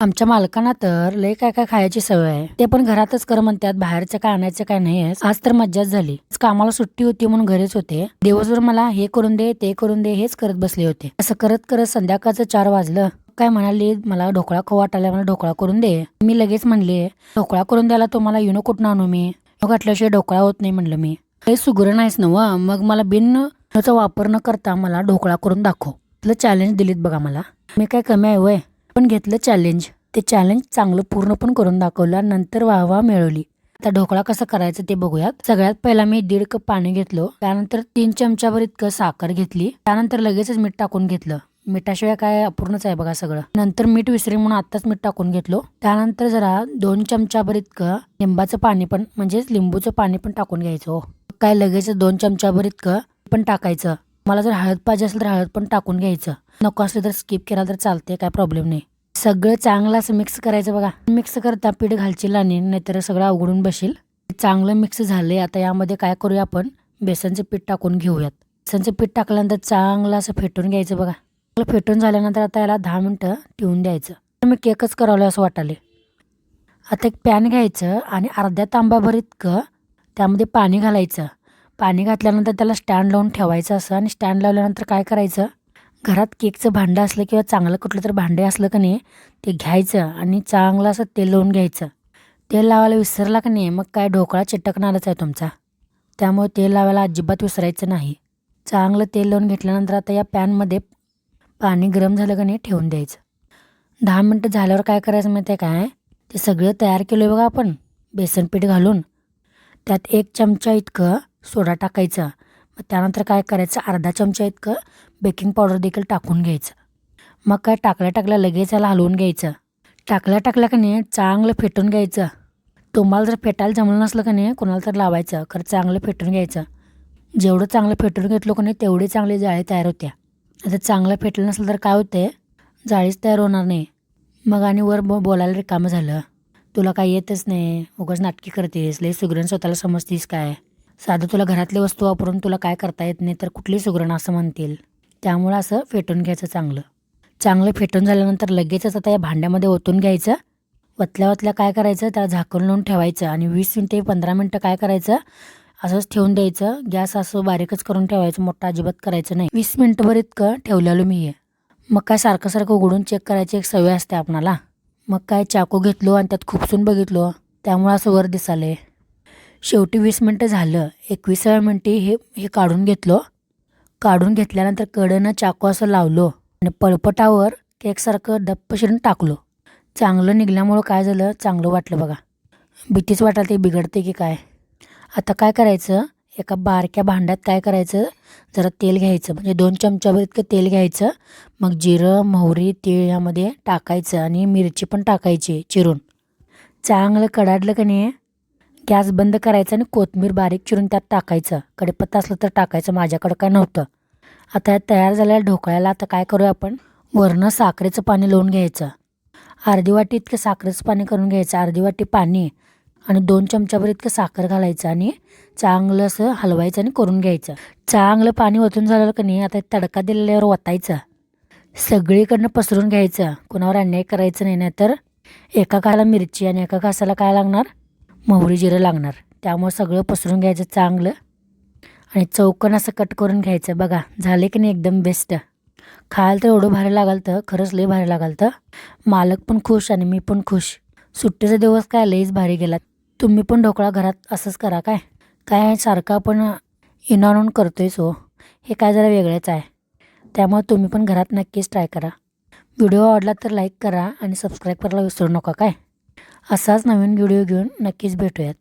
आमच्या मालकांना तर लय काय काय खायची सवय आहे. ते पण घरातच कर म्हणतात बाहेरचं काय आणायचं काय नाही आहे. आज तर मज्जाच झाली. कामाला सुट्टी होती म्हणून घरीच होते. दिवसभर मला हे करून दे ते करून दे हेच करत बसले होते. असं करत करत संध्याकाळचं चार वाजलं. काय म्हणाली मला ढोकळा खाऊ वाटायला मला ढोकळा करून दे. मी लगेच म्हणले ढोकळा करून द्यायला तुम्हाला युनो कुठं आणू मी? मग घातल्याशिवाय ढोकळा होत नाही म्हणलं मी. हे सुगर नाहीस न मग मला बिन त्याचा वापर न करता मला ढोकळा करून दाखव. तुला चॅलेंज दिलीत बघा मला. मी काय कमी आहे वय? पण घेतलं चॅलेंज ते चॅलेंज चांगलं पूर्ण पण करून दाखवलं नंतर वाहवा मिळवली. आता ढोकळा कसा करायचं ते बघूयात. सगळ्यात पहिला मी दीड कप पाणी घेतलं. त्यानंतर तीन चमच्यावर इतकं साखर घेतली. त्यानंतर लगेचच मीठ टाकून घेतलं. मिठाशिवाय काय अपूर्णच आहे बघा सगळं. नंतर मीठ विसरी म्हणून आत्ताच मीठ टाकून घेतलो. त्यानंतर जरा दोन चमच्याभर इतकं लिंबाचं पाणी पण म्हणजेच लिंबूचं पाणी पण टाकून घ्यायचं हो. काय लगेच दोन चमच्याभर इतकं पण टाकायचं. मला जर हळद पाहिजे असेल तर हळद पण टाकून घ्यायचं. नको असलं तर स्किप केला तर चालते काय प्रॉब्लेम नाही. सगळं चांगलं असं मिक्स करायचं बघा. मिक्स करता पीठ घालची आणि नाहीतर सगळं अवघडून बसेल. चांगलं मिक्स झालंय. आता यामध्ये काय करूया आपण? बेसनचं पीठ टाकून घेऊयात. बेसनचं पीठ टाकल्यानंतर चांगलं असं फेटून घ्यायचं बघा. चांगलं फेटून झाल्यानंतर आता याला दहा मिनटं ठेवून द्यायचं. तर मी केकच करावलं असं वाटाले आता एक पॅन घ्यायचं आणि अर्ध्या तांबाभर इतकं त्यामध्ये पाणी घालायचं. पाणी घातल्यानंतर त्याला स्टँड लावून ठेवायचं असं आणि स्टँड लावल्यानंतर काय करायचं? घरात केकचं भांडं असलं किंवा चांगलं कुठलं तर भांडे असलं का नाही ते घ्यायचं आणि चांगलं असं तेल लावून घ्यायचं. तेल लावायला विसरला का नाही मग काय ढोकळा चिटकणारच आहे तुमचा. त्यामुळे तेल लावायला अजिबात विसरायचं नाही. चांगलं तेल लावून घेतल्यानंतर आता या पॅनमध्ये पाणी गरम झालं का नाही ठेवून द्यायचं. दहा मिनटं झाल्यावर काय करायचं माहिती आहे काय? ते सगळं तयार केलं आहे बघा आपण बेसन पीठ घालून. त्यात एक चमचा इतकं सोडा टाकायचा. मग त्यानंतर काय करायचं? अर्धा चमचा इतकं बेकिंग पावडर देखील टाकून घ्यायचं. मग काय टाकल्या टाकल्या लगेच याला हलवून घ्यायचं. टाकल्या टाकल्या का नाही चांगलं फेटून घ्यायचं. तुम्हाला जर फेटायला जमलं नसलं का नाही कोणाला तर लावायचं. खरं चांगलं फेटून घ्यायचं. जेवढं चांगलं फेटून घेतलं का नाही तेवढी चांगली जाळी तयार होत्या. आता चांगलं फेटलं नसलं तर काय होते जाळीच तयार होणार नाही. मग आणि वर ब बोलायला रिकामं झालं. तुला काय येतच नाही. उगाच नाटकी करतेस. लई सुगरण स्वतःला समजतीस काय? साधं तुला घरातले वस्तू वापरून तुला काय करता येत नाही तर कुठली सुगरण असं म्हणतील. त्यामुळं असं फेटून घ्यायचं चांगलं. चांगलं फेटून झाल्यानंतर लगेचच आता या भांड्यामध्ये ओतून घ्यायचं. वतल्या वतल्या काय करायचं? त्याला झाकण लावून ठेवायचं आणि वीस मिनटे पंधरा मिनटं काय करायचं? असंच ठेवून द्यायचं. गॅस असं बारीकच करून ठेवायचं. मोठं अजिबात करायचं नाही. वीस मिनटंभर इतकं ठेवलेलो मी हे. मग काय सारखं सारखं उघडून चेक करायची एक सवय असते आपणाला. मग काय चाकू घेतलो आणि त्यात खुपसून बघितलो. त्यामुळं असं वर दिसाले शेवटी वीस मिनटं झालं. एकविसाव्या मिनटी हे हे काढून घेतलो. काढून घेतल्यानंतर कडनं चाकू असं लावलो आणि पळपटावर केकसारखं डप्प शिरून टाकलो. चांगलं निघल्यामुळं काय झालं? चांगलं वाटलं बघा. भीतीच वाटायला ते बिघडते की काय? आता काय करायचं? एका बारक्या भांड्यात काय करायचं? जरा तेल घ्यायचं. म्हणजे दोन चमच्याभर इतकं तेल घ्यायचं. मग जिरं मोहरी तीळ यामध्ये टाकायचं आणि मिरची पण टाकायची चिरून. चांगलं कडाडलं का नाही? गॅस बंद करायचा आणि कोथमीर बारीक चिरून त्यात टाकायचं. कढीपत्ता असलं तर टाकायचं माझ्याकडं काय नव्हतं. आता या तयार झालेल्या ढोकळ्याला आता काय करूया आपण? वरनं साखरेचं पाणी लावून घ्यायचं. अर्धी वाटी इतकं साखरेचं पाणी करून घ्यायचं. अर्धी वाटी पाणी आणि दोन चमच्याभर इतकं साखर घालायचं आणि चांगलं असं हलवायचं आणि करून घ्यायचं. चांगलं पाणी ओतून झालं का नाही आता तडका दिलेल्यावर ओतायचं. सगळीकडनं पसरून घ्यायचं. कुणावर अन्याय करायचं नाही नाही तर एका घाला मिरची आणि एका घासाला काय लागणार? मोहरी जिरं लागणार. त्यामुळं सगळं पसरून घ्यायचं चांगलं आणि चौकन असं कट करून घ्यायचं. बघा झाले की नाही एकदम बेस्ट खायला तर एवढं भारी लागाल तर खरंच लई भारी लागाल तर. मालक पण खुश आणि मी पण खुश. सुट्टीचा दिवस काय लईच भारी गेला. तुम्ही पण ढोकळा घरात असंच करा काय? काय सारखं आपण इनो आणून करतोयच सो हे काय जरा वेगळंच आहे. त्यामुळे तुम्ही पण घरात नक्कीच ट्राय करा. व्हिडिओ आवडला तर लाईक करा आणि सबस्क्राईब करायला विसरू नका काय? असाच नवीन व्हिडिओ घेऊन नक्कीच भेटूयात.